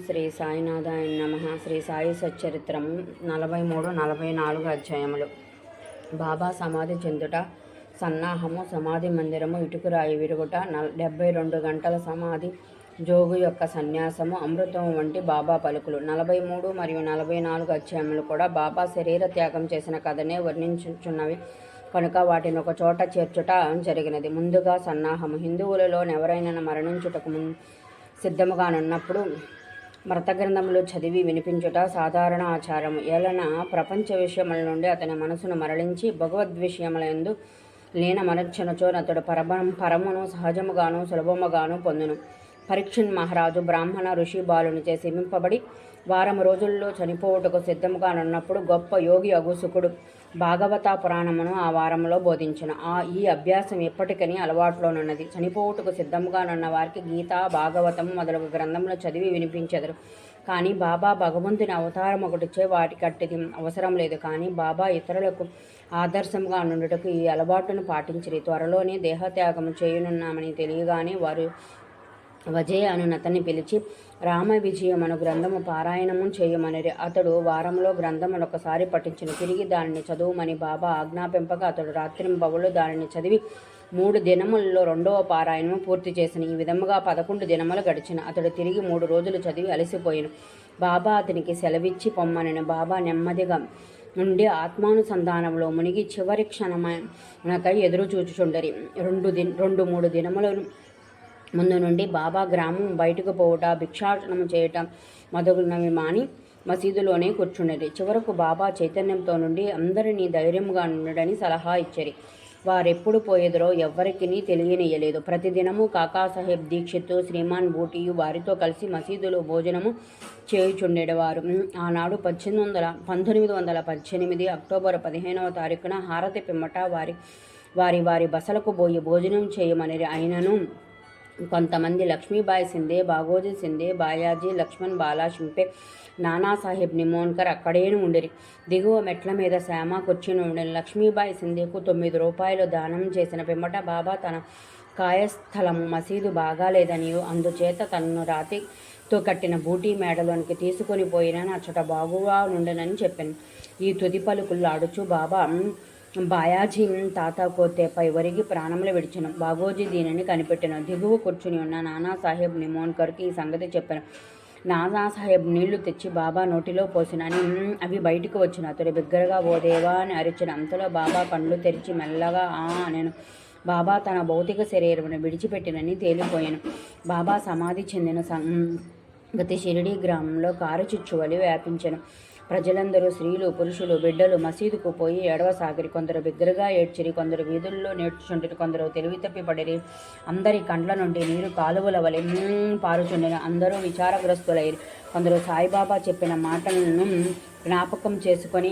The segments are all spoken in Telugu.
శ్రీ సాయినాథాయ నమ. శ్రీ సాయి సచ్చరిత్రము నలభై మూడు నలభై నాలుగు అధ్యాయములు. బాబా సమాధి చెందుట సన్నాహము సమాధి మందిరము ఇటుకురాయి విరుగుట నల్ డెబ్బై రెండు గంటల సమాధి జోగు యొక్క సన్యాసము అమృతం వంటి బాబా పలుకులు. నలభై మూడు మరియు నలభై నాలుగు అధ్యాయములు కూడా బాబా శరీర త్యాగం చేసిన కథనే వర్ణించుచున్నవి. కనుక వాటిని ఒక చోట చేర్చుట జరిగినది. ముందుగా సన్నాహము. హిందువులలో ఎవరైనా మరణించుటకు ముందు సిద్ధముగానున్నప్పుడు మృత గ్రంథములు చదివి వినిపించుట సాధారణ ఆచారము ఏలన ప్రపంచ విషయముల నుండి అతని మనసును మరలించి భగవద్విషయములందు లీనమనర్చనచో అతడు పరమ పరమును సహజముగాను సులభముగాను పొందును. పరీక్షన్ మహారాజు బ్రాహ్మణ ఋషి బాలుని చేసి మింపబడి వారం రోజుల్లో చనిపోవుటకు సిద్ధముగానున్నప్పుడు గొప్ప యోగి అగుసుకుడు భాగవత పురాణమును ఆ వారంలో బోధించిన. ఆ ఈ అభ్యాసం ఎప్పటికని అలవాటులోనున్నది. చనిపోవుటకు సిద్ధముగానున్న వారికి గీత భాగవతం మొదలగు గ్రంథములు చదివి వినిపించెదరు. కానీ బాబా భగవంతుని అవతారం ఒకటిచ్చే వాటి కట్టిది అవసరం లేదు. కానీ బాబా ఇతరులకు ఆదర్శంగా నుండుటకు ఈ అలవాటును పాటించిరి. త్వరలోనే దేహత్యాగం చేయనున్నామని తెలియగానే వారు వజయ అనునతని పిలిచి రామ విజయం అను గ్రంథము పారాయణము చేయమనిరి. అతడు వారంలో గ్రంథమును ఒకసారి పఠించిన. తిరిగి దానిని చదువుమని బాబా ఆజ్ఞాపింపగా అతడు రాత్రింబవులు దానిని చదివి మూడు దినములలో రెండవ పారాయణము పూర్తి చేసిన. ఈ విధముగా పదకొండు దినములు గడిచిన. అతడు తిరిగి మూడు రోజులు చదివి అలసిపోయాను. బాబా అతనికి సెలవిచ్చి పొమ్మనని. బాబా నెమ్మదిగా నుండి ఆత్మానుసంధానంలో మునిగి చివరి క్షణమనకై ఎదురు చూచుచుండరి రెండు దిన్ రెండు మూడు దినములను ముందు నుండి బాబా గ్రామం బయటకు పోవుట భిక్షాటనం చేయటం మొదలగునవి మాని మసీదులోనే కూర్చుండేది చివరకు బాబా చైతన్యంతో నుండి అందరినీ ధైర్యంగా ఉండడని సలహా ఇచ్చారు వారెప్పుడు పోయేదరో ఎవ్వరికి తెలియనియలేదు. ప్రతిదినము కాకాసాహెబ్ దీక్షిత్ శ్రీమాన్ బూటియు వారితో కలిసి మసీదులో భోజనము చేయుచుండేవారు ఆనాడు పద్దెనిమిది వందల పంతొమ్మిది వందల పద్దెనిమిది అక్టోబర్ పదిహేనవ తారీఖున హారతి పిమ్మట వారి వారి వారి బసలకు పోయి భోజనం చేయమని అయినను కొంతమంది లక్ష్మీబాయి సిందే బాగోజీ సిందే బాయాజీ లక్ష్మణ్ బాలాషింపే నానాసాహెబ్ నిమోన్కర్ అక్కడేను ఉండిరి. దిగువ మెట్ల మీద శ్యామ కూర్చుని ఉండని లక్ష్మీబాయి సిందేకు తొమ్మిది రూపాయలు దానం చేసిన పిమ్మట బాబా తన కాయస్థలం మసీదు బాగాలేదని అందుచేత తనను రాతితో కట్టిన బూటీ మేడలోనికి తీసుకొని పోయిన అచ్చట బాగుగా ఉండనని చెప్పాను. ఈ తుది పలుకులు ఆడుచు బాబా బాయాజీ తాత కోతేపై వరిగి ప్రాణములు విడిచిన. బాగోజీ దీనిని కనిపెట్టిన. దిగువ కూర్చుని ఉన్న నానాసాహెబ్ నిమోన్కర్కి ఈ సంగతి చెప్పాను. నానాసాహెబ్ నీళ్ళు తెచ్చి బాబా నోటిలో పోసినని అవి బయటకు వచ్చిన. అతడు బిగ్గరగా ఓ దేవా అని అరిచిన. అంతలో బాబా కళ్ళు తెరిచి మెల్లగా ఆ నేను బాబా తన భౌతిక శరీరమును విడిచిపెట్టినని తేలిపోయాను. బాబా సమాధి చెందిన సంగతి షిరిడీ గ్రామంలో కారు చిచ్చువలి వ్యాపించను. ప్రజలందరూ స్త్రీలు పురుషులు బిడ్డలు మసీదుకు పోయి ఏడవసాగిరి కొందరు బిగ్గరగా ఏడ్చిరి కొందరు వీధుల్లో నేర్చుచుండిరి కొందరు తెలివి పడిరి అందరి కండ్ల నుండి నీరు కాలువల వలె పారుచుండిన. అందరూ విచారగ్రస్తులైరి. కొందరు సాయిబాబా చెప్పిన మాటలను జ్ఞాపకం చేసుకొని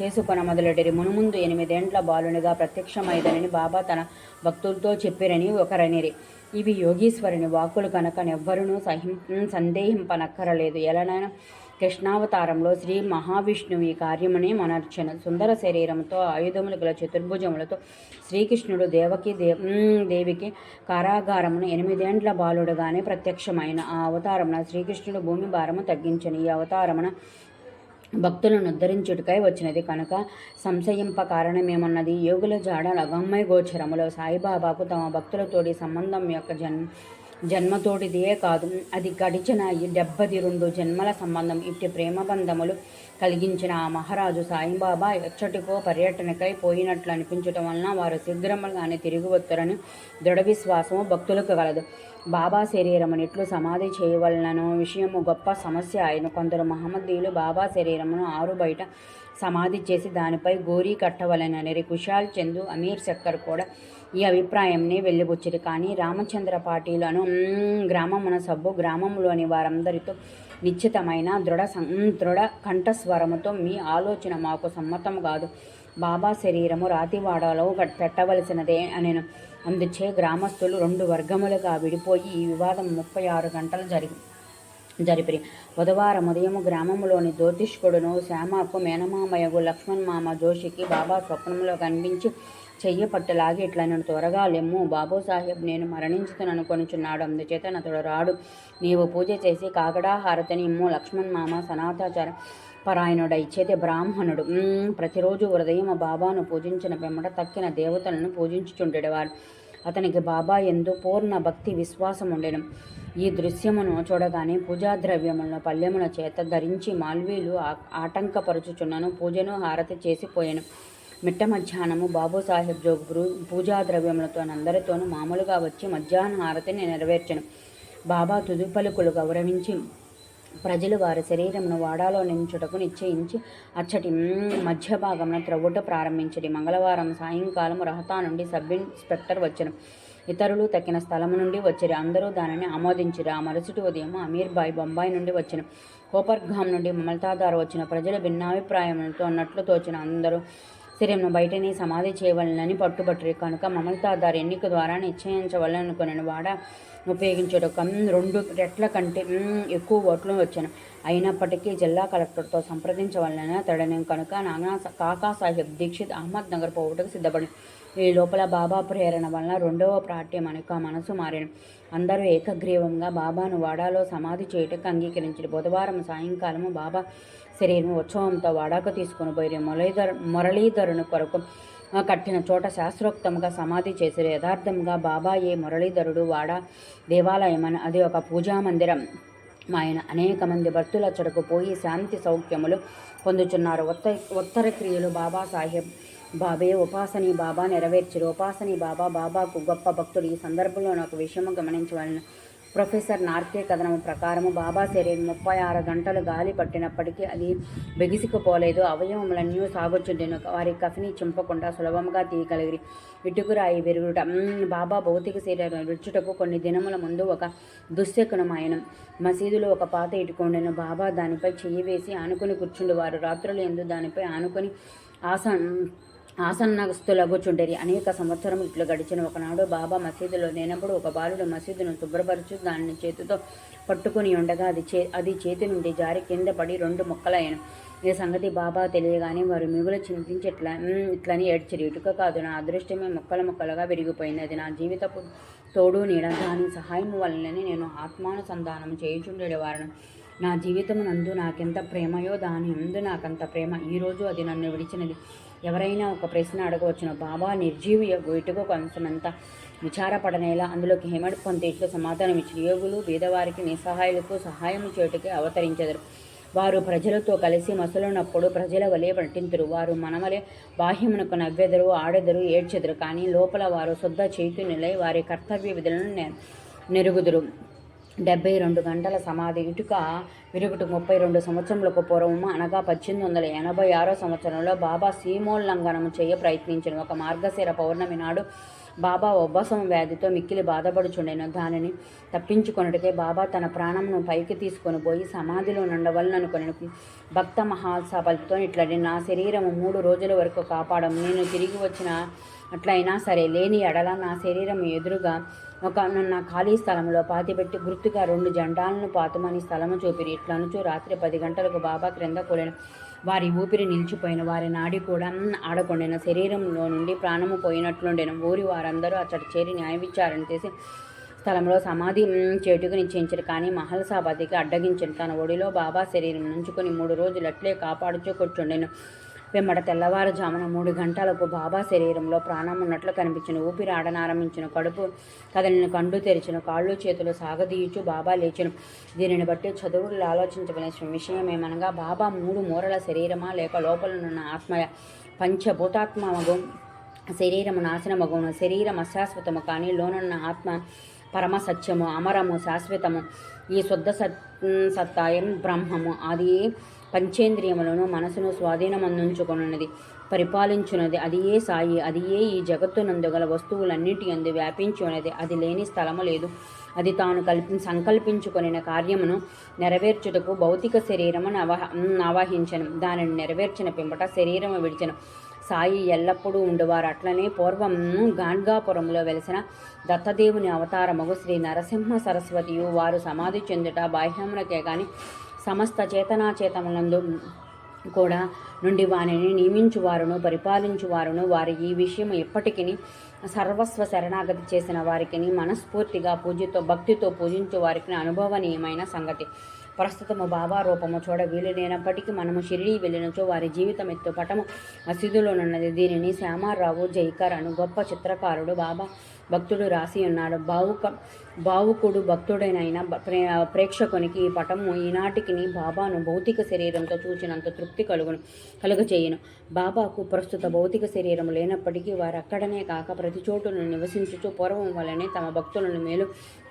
చేసుకొన మొదలెడిరి మునుముందు ఎనిమిదేండ్ల బాలునిగా ప్రత్యక్షమైదనని బాబా తన భక్తులతో చెప్పిరని ఒకరనిరి. ఇవి యోగీశ్వరుని వాక్కులు కనుక నెవ్వరూ సహి సందేహింపనక్కరలేదు. ఎలానైనా కృష్ణావతారంలో శ్రీ మహావిష్ణువు ఈ కార్యముని మనర్చన. సుందర శరీరంతో ఆయుధములు గల చతుర్భుజములతో శ్రీకృష్ణుడు దేవకి దే దేవికి కారాగారమును ఎనిమిదేండ్ల బాలుడుగానే ప్రత్యక్షమైన. ఆ అవతారమున శ్రీకృష్ణుడు భూమి భారము తగ్గించని. ఈ అవతారమున భక్తులను ఉద్ధరించుటకై వచ్చినది. కనుక సంశయింప కారణమేమన్నది? యోగుల జాడ అగమ్మై గోచరములో సాయిబాబాకు తమ భక్తులతోటి సంబంధం యొక్క జన్మ జన్మతోటిదే కాదు. అది గడిచిన డెబ్బది రెండు జన్మల సంబంధం. ఇట్టి ప్రేమబంధములు కలిగించిన ఆ మహారాజు సాయిబాబా ఎచ్చటికో పర్యటనకై పోయినట్లు అనిపించటం వలన వారు శీఘ్రంగానే తిరిగి వస్తారని దృఢ విశ్వాసము భక్తులకు కలదు బాబా శరీరమును ఎట్లు సమాధి చేయవలనను విషయము గొప్ప సమస్య ఆయన కొందరు మహమ్మదీయులు బాబా శరీరమును ఆరు బయట సమాధి చేసి దానిపై గోరీ కట్టవలనని కుషాల్ చందు అమీర్ శక్కర్ కూడా ఈ అభిప్రాయంని వెళ్ళిబుచ్చిరి కానీ రామచంద్ర పాటీలను గ్రామమున సబ్బు గ్రామంలోని వారందరితో నిశ్చితమైన దృఢ దృఢ కంఠస్వరముతో మీ ఆలోచన మాకు సమ్మతం కాదు. బాబా శరీరము రాతివాడలో పెట్టవలసినదే అనేను. అందుచే గ్రామస్తులు రెండు వర్గములుగా విడిపోయి ఈ వివాదం ముప్పై ఆరు గంటలు జరిగి జరిపిరి. బుధవారం ఉదయం గ్రామంలోని జ్యోతిష్కుడును శ్యామకు మేనమామయ్యకు లక్ష్మణ్ మామ జోషికి బాబా స్వప్నంలో కనిపించి చెయ్యి పట్టులాగి ఇట్లా నేను త్వరగా లెమ్ము. బాబు సాహెబ్ నేను మరణించుతానను కొనుచున్నాడు అందుచేత నతడు రాడు నీవు పూజ చేసి కాకడా హారతిని ఇమ్ము. లక్ష్మణ్ మామ సనాతాచార పరాయణుడు ఇచ్చేది బ్రాహ్మణుడు. ప్రతిరోజు ఉదయం బాబాను పూజించిన పిమ్మట తక్కిన దేవతలను పూజించుచుండేవాడు అతనికి బాబా ఎందు పూర్ణ భక్తి విశ్వాసం ఉండెను ఈ దృశ్యమును చూడగానే పూజా ద్రవ్యములను పల్లెముల చేత ధరించి మాల్వీలు ఆటంకపరుచుచున్నను. పూజను హారతి చేసిపోయాను. మిట్ట మధ్యాహ్నము బాబుసాహెబ్ జోగుపురు పూజా ద్రవ్యములతో అందరితోనూ మామూలుగా వచ్చి మధ్యాహ్న హారతిని నెరవేర్చను. బాబా తుదుపలుకులు గౌరవించి ప్రజలు వారి శరీరమును వాడాలో నించుటకు నిశ్చయించి అచ్చటి మధ్య భాగమున త్రవ్వుట ప్రారంభించడి. మంగళవారం సాయంకాలం రహతా నుండి సబ్ ఇన్స్పెక్టర్ వచ్చను. ఇతరులు తక్కిన స్థలము నుండి వచ్చిరి. అందరూ దానిని ఆమోదించిరి. ఆ మరుసటి ఉదయం అమీర్ బాయ్ బొంబాయి నుండి వచ్చిన. కోపర్ఘాం నుండి మమతాదారు వచ్చిన ప్రజల భిన్నాభిప్రాయములతో అన్నట్లు తోచిన. అందరూ శరీరం బయటని సమాధి చేయవలనని పట్టుబట్టి కనుక మమల్తాదారు ఎన్నిక ద్వారా నిశ్చయించవలనుకుని వాడ ఉపయోగించడం రెండు రెట్ల కంటే ఎక్కువ ఓట్లు వచ్చాను. అయినప్పటికీ జిల్లా కలెక్టర్తో సంప్రదించవలన అతడని కనుక నానా కాకాసాహెబ్ దీక్షిత్ అహ్మద్ నగర్ పోవటకు సిద్ధపడి ఈ లోపల బాబా ప్రేరణ వలన రెండవ ప్రాట్యం అనక మనసు మారిన అందరూ ఏకగ్రీవంగా బాబాను వాడాలో సమాధి చేయుటకు అంగీకరించారు. బుధవారం సాయంకాలము బాబా శరీరం ఉత్సవంతో వాడాకు తీసుకుని పోయి మురళీధర్ మురళీధరుని కొరకు కట్టిన చోట శాస్త్రోక్తముగా సమాధి చేశారు యథార్థంగా బాబా ఏ మురళీధరుడు వాడ దేవాలయమని అది ఒక పూజా మందిరం. ఆయన అనేక మంది భక్తుల చెడుకు పోయి శాంతి సౌఖ్యములు పొందుచున్నారు. ఉత్త ఉత్తర క్రియలు బాబా సాహెబ్ బాబే ఉపాసని బాబా నెరవేర్చరు. ఉపాసని బాబా బాబాకు గొప్ప భక్తుడు. ఈ సందర్భంలో ఒక విషయము గమనించవలను. ప్రొఫెసర్ నార్కే కథనం ప్రకారము బాబా శరీరం ముప్పై ఆరు గంటలు గాలి పట్టినప్పటికీ అది బిగిసికపోలేదు అవయవములన్నీ సాగుచుండెను వారి కఫిని చింపకుండా సులభంగా తీయగలిగిరి. ఇటుకురాయి విరుగుట. బాబా భౌతిక శరీరం విడుచుటకు కొన్ని దినముల ముందు ఒక దుశ్శకునమాయనం. మసీదులో ఒక పాత ఇటుకొండెను. బాబా దానిపై చెయ్యి వేసి ఆనుకుని కూర్చుండేవారు. రాత్రులు ఎందు దానిపై ఆనుకొని ఆసన్ ఆసన్నస్తులగుచుండేది అనేక సంవత్సరం ఇట్లు గడిచిన ఒకనాడు బాబా మసీదులో లేనప్పుడు ఒక బాలుడు మసీదును శుభ్రపరచు దానిని చేతితో పట్టుకుని ఉండగా అది చే అది చేతి నుండి జారి కింద పడి రెండు ముక్కలయ్యాను ఈ సంగతి బాబా తెలియగానే వారు మిగులు చింతించి ఇట్లా ఇట్లని ఏడ్చిరి. ఇటుక కాదు. నా అదృష్టమే ముక్కల ముక్కలుగా విరిగిపోయింది. అది నా జీవితపు తోడు నీడ. దాని సహాయం వల్లనే నేను ఆత్మానుసంధానం చేయుచుండేవారు నా జీవితమునందు నాకెంత ప్రేమయో దాని ముందు నాకంత ప్రేమ ఈరోజు అది నన్ను విడిచినది. ఎవరైనా ఒక ప్రశ్న అడగవచ్చును. బాబా నిర్జీవి ఇటుకు కొంచెమంత విచారపడనేలా అందులోకి హేమడ్ పొంత సమాధానం ఇచ్చిన యోగులు పేదవారికి నిస్సహాయులకు సహాయం చేయుటకి అవతరించెదరు. వారు ప్రజలతో కలిసి మసలున్నప్పుడు ప్రజల వలె నటింతురు వారు మనవలే బాహ్యమునకు నవ్వెదరు ఆడెదరు ఏడ్చెదరు. కానీ లోపల వారు శుద్ధ చైతన్యులై వారి కర్తవ్య విధులను నె- నెరుగుదురు. డెబ్బై రెండు గంటల సమాధి ఇటుక విరుగుటకు ముప్పై రెండు సంవత్సరములకు పూర్వము అనగా పద్దెనిమిది వందల ఎనభై ఆరో సంవత్సరంలో బాబా సీమోల్లంఘనము చేయ ప్రయత్నించిన ఒక మార్గశిర పౌర్ణమి నాడు బాబా ఉబ్బసం వ్యాధితో మిక్కిలి బాధపడుచుండెను. దానిని తప్పించుకొనుటకే బాబా తన ప్రాణమును పైకి తీసుకొని పోయి సమాధిలో నుండవలననుకొని భక్త మహాసభలతో ఇట్లాంటి నా శరీరము మూడు రోజుల వరకు కాపాడము. నేను తిరిగి వచ్చిన అట్లయినా సరే లేని ఎడల నా శరీరం ఎదురుగా ఒక నా ఖాళీ స్థలంలో పాతిపెట్టి గుర్తుగా రెండు జెండాలను పాతమని స్థలము చూపిరి. ఇట్లనుచు రాత్రి పది గంటలకు బాబా క్రింద కూలిన. వారి ఊపిరి నిలిచిపోయిన వారి నాడి కూడా మ్, ఆడకుండిన. శరీరంలో నుండి ప్రాణము పోయినట్లుండిన. ఊరి వారందరూ అచ్చట చేరి న్యాయ విచారణ చేసి స్థలంలో సమాధి చేటుకు నిశ్చయించారు. కానీ మహల్ సాబాదికి అడ్డగించిన తన ఒడిలో బాబా శరీరం నుంచుకొని మూడు రోజులు అట్లే కాపాడుచూ కూర్చుండెను. వెంబడ తెల్లవారుజామున మూడు గంటలకు బాబా శరీరంలో ప్రాణం ఉన్నట్లు కనిపించిన ఊపిరి ఆడనారంభించిన కడుపు కదలిన కండు తెరిచిన కాళ్ళు చేతులు సాగదీయుచు బాబా లేచిన. దీనిని బట్టి చదువులు ఆలోచించవలసిన విషయం ఏమనగా బాబా మూడు మూరల శరీరమా లేక లోపలనున్న ఆత్మయ పంచభూతాత్మగు శరీరము నాశనమగును శరీరం అశాశ్వతము కానీ లోనున్న ఆత్మ పరమ సత్యము అమరము శాశ్వతము. ఈ శుద్ధ సత్ సత్తాయం బ్రహ్మము. అది పంచేంద్రియములను మనసును స్వాధీనమందించుకున్నది పరిపాలించున్నది. అది ఏ సాయి అది ఏ ఈ జగత్తునందు గల వస్తువులన్నిటి అందు వ్యాపించి ఉన్నది అది లేని స్థలము లేదు. అది తాను కల్పి సంకల్పించుకుని కార్యమును నెరవేర్చుటకు భౌతిక శరీరమును అవహ ఆవాహించను దానిని నెరవేర్చిన పిమ్మట శరీరము విడిచను. సాయి ఎల్లప్పుడూ ఉండేవారు. అట్లనే పూర్వం గాన్గాపురంలో వెలిసిన దత్తదేవుని అవతారముగు శ్రీ నరసింహ సరస్వతియు వారు సమాధి చెందుట బాహ్యమునకే కానీ సమస్త చేతనాచేతములందు కూడా నుండి వారిని నియమించువారును పరిపాలించువారును. వారి ఈ విషయం ఎప్పటికీ సర్వస్వ శరణాగతి చేసిన వారికి మనస్ఫూర్తిగా పూజతో భక్తితో పూజించే వారికి అనుభవనీయమైన సంగతి. ప్రస్తుతము బాబా రూపము చూడ వీలు లేనప్పటికీ మనము షిరిడీ వెళ్ళినచో వారి జీవితం ఎత్తు పటము మసీదులోనున్నది దీనిని శ్యామారావు జైకర్ అను గొప్ప చిత్రకారుడు బాబా భక్తుడు రాసి ఉన్నాడు. బావుక బావుకుడు భక్తుడైన ప్రే ప్రేక్షకునికి ఈ పటము ఈనాటికి బాబాను భౌతిక శరీరంతో చూచినంత తృప్తి కలుగును కలుగచేయును బాబాకు ప్రస్తుత భౌతిక శరీరం లేనప్పటికీ వారు అక్కడనే కాక ప్రతి చోటును నివసించుచు పూర్వం వల్లనే తమ భక్తులను మేలు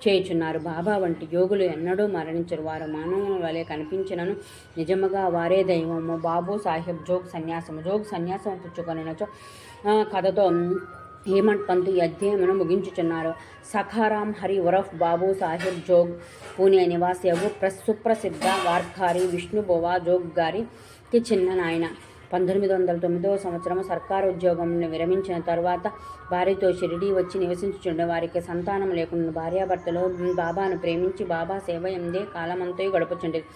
చేయుచున్నారు. బాబా వంటి యోగులు ఎన్నడూ మరణించరు. వారు మానవుల వలె కనిపించినను నిజముగా వారే దైవము. బాబు సాహెబ్ జోగ్ సన్యాసము. జోగ్ సన్యాసం పుచ్చుకొనినచో కథతో హేమంత్ పంత్ ఈ అధ్యయనం ముగించుచున్నారు. సఖారాం హరి ఉరఫ్ బాబు సాహెబ్ జోగ్ పూణే నివాసియగు సుప్రసిద్ధ వార్ఖారి విష్ణుబోవా జోగ్ గారికి చిన్న నాయన. పంతొమ్మిది వందల తొమ్మిదవ సంవత్సరం సర్కారు ఉద్యోగం విరమించిన తర్వాత భార్యతో షిరిడి వచ్చి నివసించుచుండే. వారికి సంతానం లేకుండా భార్యాభర్తలో బాబాను ప్రేమించి బాబా సేవ ఎందే కాలమంతో గడుపుచుండేది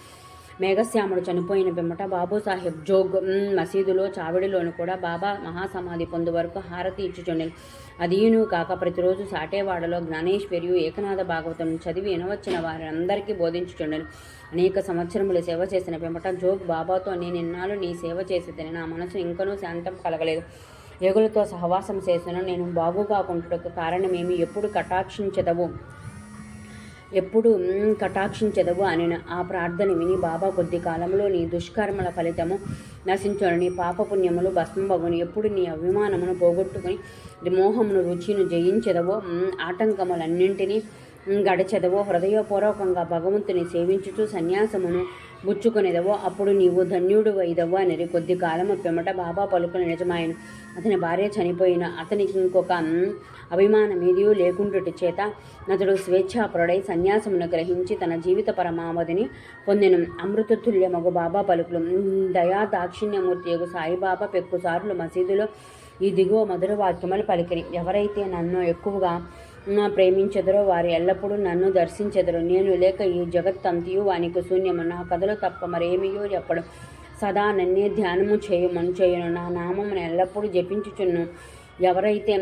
మేఘశ్యాముడు చనిపోయిన పిమ్మట బాబుసాహెబ్ జోగ్ మసీదులో చావిడిలోను కూడా బాబా మహాసమాధి పొందు వరకు హారతి ఇచ్చుచుండెను అదీను కాక ప్రతిరోజు సాటేవాడలో జ్ఞానేశ్వర్యు ఏకనాథ భాగవతం చదివి వినవచ్చిన వారందరికీ బోధించుచుండెను. అనేక సంవత్సరములు సేవ చేసిన పిమ్మట జోగ్ బాబాతో నేను ఇన్నాళ్ళు నీ సేవ చేసి నా మనసు ఇంకనూ శాంతం కలగలేదు. యోగులతో సహవాసం చేసిన నేను బాగుగా కుంటుటకు కారణమేమి? ఎప్పుడు కటాక్షించదవు? ఎప్పుడు కటాక్షించదవు అని ఆ ప్రార్థన విని బాబా కొద్ది కాలంలో నీ దుష్కర్మల ఫలితము నశించును. పాపపుణ్యములు భస్మభగును. ఎప్పుడు నీ అభిమానమును పోగొట్టుకుని మోహమును రుచిను జయించదవో. ఆటంకములన్నింటినీ గడచెదవో హృదయపూర్వకంగా భగవంతుని సేవించుచు సన్యాసమును బుచ్చుకునేదవో అప్పుడు నీవు ధన్యుడు వైదవు అని కొద్ది కాలము పిమ్మట బాబా పలుకుని నిజమాయను. అతని భార్య చనిపోయిన అతనికి ఇంకొక అభిమానం ఏదియూ లేకుండుటి చేత అతడు స్వేచ్ఛాపరుడై సన్యాసమును గ్రహించి తన జీవిత పరమావధిని పొందెను. అమృతతుల్యమగు బాబా పలుకులు దయా దాక్షిణ్యమూర్తి యగు సాయిబాబా పెక్కుసార్లు మసీదులో ఈ దిగువ మధుర వాక్యములు పలికిరి. ఎవరైతే నన్ను ఎక్కువగా ప్రేమించెదరో వారు ఎల్లప్పుడూ నన్ను దర్శించెదరు. నేను లేక ఈ జగత్తంతియు వానికి శూన్యము. నా కథలు తప్ప మరేమియో చెప్పడు. సదా నన్నే ధ్యానము చేయమని చేయను. నా నామమును ఎల్లప్పుడూ జపించుచున్ను ఎవరైతే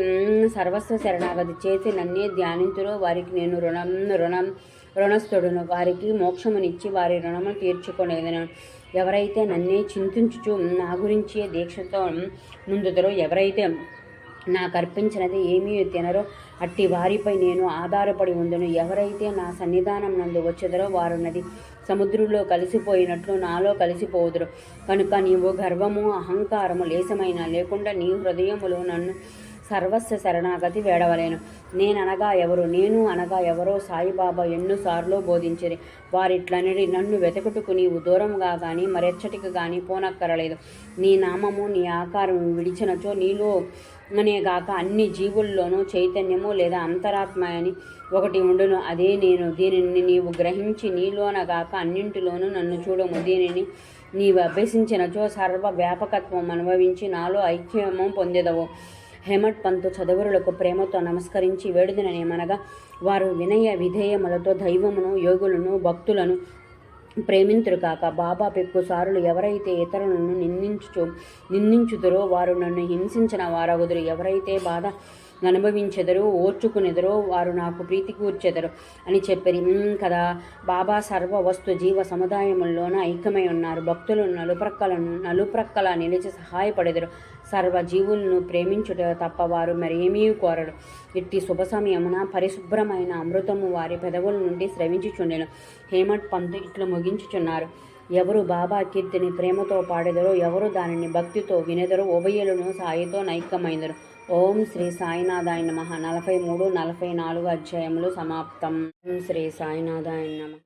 సర్వస్వ శరణాగతి చేసి నన్నే ధ్యానించురో వారికి నేను రుణం రుణం రుణస్థుడును. వారికి మోక్షమునిచ్చి వారి రుణము తీర్చుకునేదను. ఎవరైతే నన్నే చింతించుచు నా గురించే దీక్షతో ముందుదరో ఎవరైతే నాకు అర్పించినది ఏమీ తినరో. అట్టి వారిపై నేను ఆధారపడి ఉందును ఎవరైతే నా సన్నిధానం నందు వచ్చేదరో వారున్నది. సముద్రంలో కలిసిపోయినట్లు నాలో కలిసిపోదురు కనుక నీవు గర్వము అహంకారము లేసమైన లేకుండా నీ హృదయములో నన్ను సర్వస్వ శరణాగతి వేడవలేను. నేననగా ఎవరు నేను అనగా ఎవరో సాయిబాబా ఎన్నోసార్లు బోధించిరి. వారిట్లనడి నన్ను వెతకుటకు నీవు దూరంగా కానీ మరెచ్చటికి కానీ పోనక్కరలేదు. నీ నామము నీ ఆకారం విడిచినచో నీలో అనేగాక అన్ని జీవుల్లోనూ చైతన్యము లేదా అంతరాత్మ అని ఒకటి ఉండును. అదే నేను దీనిని నీవు గ్రహించి నీలోనగాక అన్నింటిలోనూ నన్ను చూడము. దీనిని నీవు అభ్యసించినచో సర్వ వ్యాపకత్వం అనుభవించి నాలో ఐక్యము పొందేదవు. హేమట్ పంతు చదువురులకు ప్రేమతో నమస్కరించి వేడుదిననేమనగా వారు వినయ విధేయములతో దైవమును యోగులను భక్తులను ప్రేమింతురు కాక బాబా పెక్కుసారులు ఎవరైతే ఇతరులను నిందించు నిందించుదురో వారు నన్ను హింసించిన వారగుదురు. ఎవరైతే బాధ అనుభవించెదరో ఓర్చుకునేదరో వారు నాకు ప్రీతి కూర్చెదరు అని చెప్పరి. కదా! బాబా సర్వ వస్తు జీవ సముదాయముల్లోన ఐక్యమై ఉన్నారు. భక్తులు నలుప్రక్కలను నలుప్రక్కల నిలిచి సహాయపడెదరు. సర్వ జీవులను ప్రేమించుట తప్ప వారు మరేమీ కోరరు. ఇట్టి శుభ సమయమున పరిశుభ్రమైన అమృతము వారి పెదవుల నుండి స్రవించుచుండెను. హేమట్ పంతు ఇట్లు ముగించుచున్నారు. ఎవరు బాబా కీర్తిని ప్రేమతో పాడెదరో ఎవరు దానిని భక్తితో వినెదరో ఉభయలను సాయితో నైక్యమైందరు. ఓం శ్రీ సాయినాథాయ నమ. నలభై మూడు నలభై నాలుగు అధ్యాయములు సమాప్తం. శ్రీ సాయినాథాయ నమ.